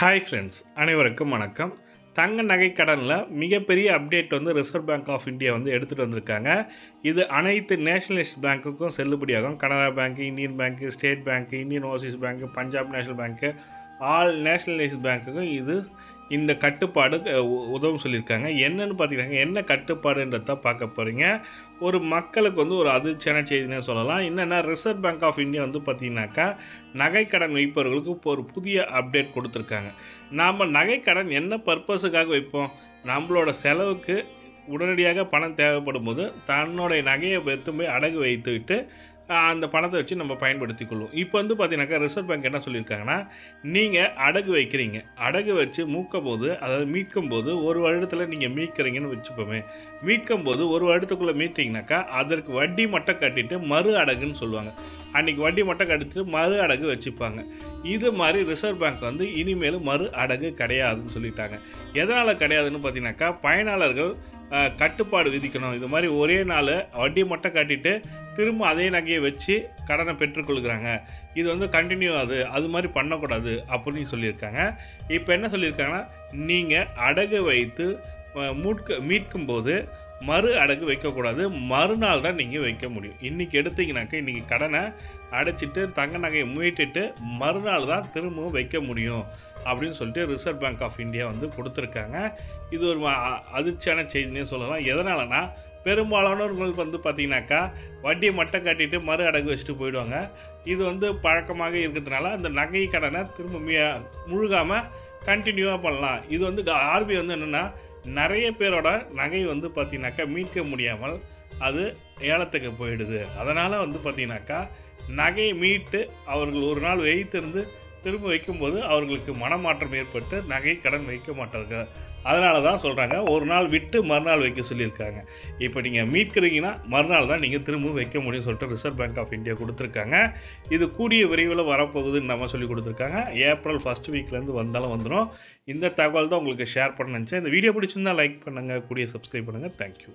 Hi friends அனைவருக்கும் வணக்கம். தங்க நகை கடனில் மிகப்பெரிய அப்டேட் வந்து ரிசர்வ் பேங்க் ஆஃப் இந்தியா வந்து எடுத்துகிட்டு வந்திருக்காங்க. இது அனைத்து நேஷனலிஸ்ட் பேங்க்குக்கும் செல்லுபடியாகும். Canara bank Indian bank state bank Indian overseas bank Punjab national bank all nationalised பேங்க்குக்கும் இது இந்த கட்டுப்பாடு உ- உதவும் சொல்லியிருக்காங்க. என்னன்னு பார்த்தீங்கன்னா என்ன கட்டுப்பாடுன்றத பார்க்க போகிறீங்க ஒரு மக்களுக்கு வந்து ஒரு அதிர்ச்சியான செய்தினே சொல்லலாம். என்னென்னா ரிசர்வ் பேங்க் ஆஃப் இந்தியா வந்து பார்த்தீங்கன்னாக்கா நகைக்கடன் வைப்பவர்களுக்கு இப்போ ஒரு புதிய அப்டேட் கொடுத்துருக்காங்க. நாம் நகைக்கடன் என்ன பர்பஸுக்காக வைப்போம்? நம்மளோட செலவுக்கு உடனடியாக பணம் தேவைப்படும் போது தன்னுடைய நகையை எடுத்து போய் அடகு வைத்துவிட்டு அந்த பணத்தை வச்சு நம்ம பயன்படுத்தி கொள்வோம் இப்போ வந்து பார்த்தீங்கன்னாக்கா ரிசர்வ் பேங்க் என்ன சொல்லியிருக்காங்கன்னா நீங்கள் அடகு வைக்கிறீங்க. அடகு வச்சு மூக்கும் போது அதாவது மீட்கும் போது ஒரு வருடத்தில் நீங்கள் மீட்கிறீங்கன்னு வச்சுப்போமே. மீட்கும் போது ஒரு வருடத்துக்குள்ளே மீட்டிங்கனாக்கா அதற்கு வட்டி மட்டும் கட்டிட்டு மறு அடகுன்னு சொல்லுவாங்க. அன்னைக்கு வட்டி மட்டும் கட்டிட்டு மறு அடகு வச்சுப்பாங்க. இது மாதிரி ரிசர்வ் பேங்க் வந்து இனிமேல் மறு அடகு கிடையாதுன்னு சொல்லிட்டாங்க. எதனால் கிடையாதுன்னு பார்த்தீங்கன்னாக்கா பயனாளர்கள் கட்டுப்பாடு விதிக்கணும். இது மாதிரி ஒரே நாள் வட்டி மட்டும் கட்டிட்டு திரும்ப அதே நகையை வச்சு கடனை பெற்றுக்கொள்கிறாங்க. இது வந்து கண்டினியூ ஆகுது அது மாதிரி பண்ணக்கூடாது அப்படின்னு சொல்லியிருக்காங்க. இப்போ என்ன சொல்லியிருக்காங்கன்னா நீங்கள் அடகு வைத்து மூட்க மீட்கும் போது மறு அடகு வைக்கக்கூடாது. மறுநாள் தான் நீங்கள் வைக்க முடியும். இன்றைக்கி எடுத்தீங்கன்னாக்கா இன்றைக்கி கடனை அடைச்சிட்டு தங்க நகையை மீட்டுட்டு மறுநாள் தான் திரும்பவும் வைக்க முடியும் அப்படின்னு சொல்லிட்டு ரிசர்வ் பேங்க் ஆஃப் இந்தியா வந்து கொடுத்துருக்காங்க. இது ஒரு அ- அதிர்ச்சியான செய்தினே சொல்லலாம். எதனாலனா பெரும்பாலானவர்கள் வந்து பார்த்திங்கனாக்கா வட்டியை மட்டும் கட்டிட்டு மறு அடகு வச்சுட்டு போயிடுவாங்க. இது வந்து பழக்கமாக இருக்கிறதுனால அந்த நகை கடனை திரும்ப முழுகாமல் கண்டினியூவாக பண்ணலாம். இது வந்து ஆர்பிஐ வந்து என்னென்னா நிறைய பேரோட நகை வந்து பார்த்தீங்கன்னாக்கா மீட்க முடியாமல் அது ஏலத்துக்கு போயிடுது. அதனால் வந்து பார்த்தீங்கன்னாக்கா நகையை மீட்டு அவர்கள் ஒரு நாள் வைத்திருந்து திரும்ப வைக்கும்போது அவர்களுக்கு மனமாற்றம் ஏற்பட்டு நகை கடன் வைக்க மாட்டாங்க அதனால தான் சொல்கிறாங்க ஒரு நாள் விட்டு மறுநாள் வைக்க சொல்லியிருக்காங்க. இப்போ நீங்கள் மீட்கிறீங்கன்னா மறுநாள் தான் நீங்கள் திரும்ப வைக்க முடியும்னு சொல்லிட்டு ரிசர்வ் பேங்க் ஆஃப் இந்தியா கொடுத்துருக்காங்க. இது கூடிய விரைவில் வரப்போகுதுன்னு நம்ம சொல்லி கொடுத்துருக்காங்க. ஏப்ரல் ஃபஸ்ட் வீக்லேருந்து வந்தாலும் வந்துடும் இந்த தகவல் தான் உங்களுக்கு ஷேர் பண்ண நினச்சேன். இந்த வீடியோ பிடிச்சிருந்தா லைக் பண்ணுங்கள் கூடிய சப்ஸ்கிரைப் பண்ணுங்கள் தேங்க்யூ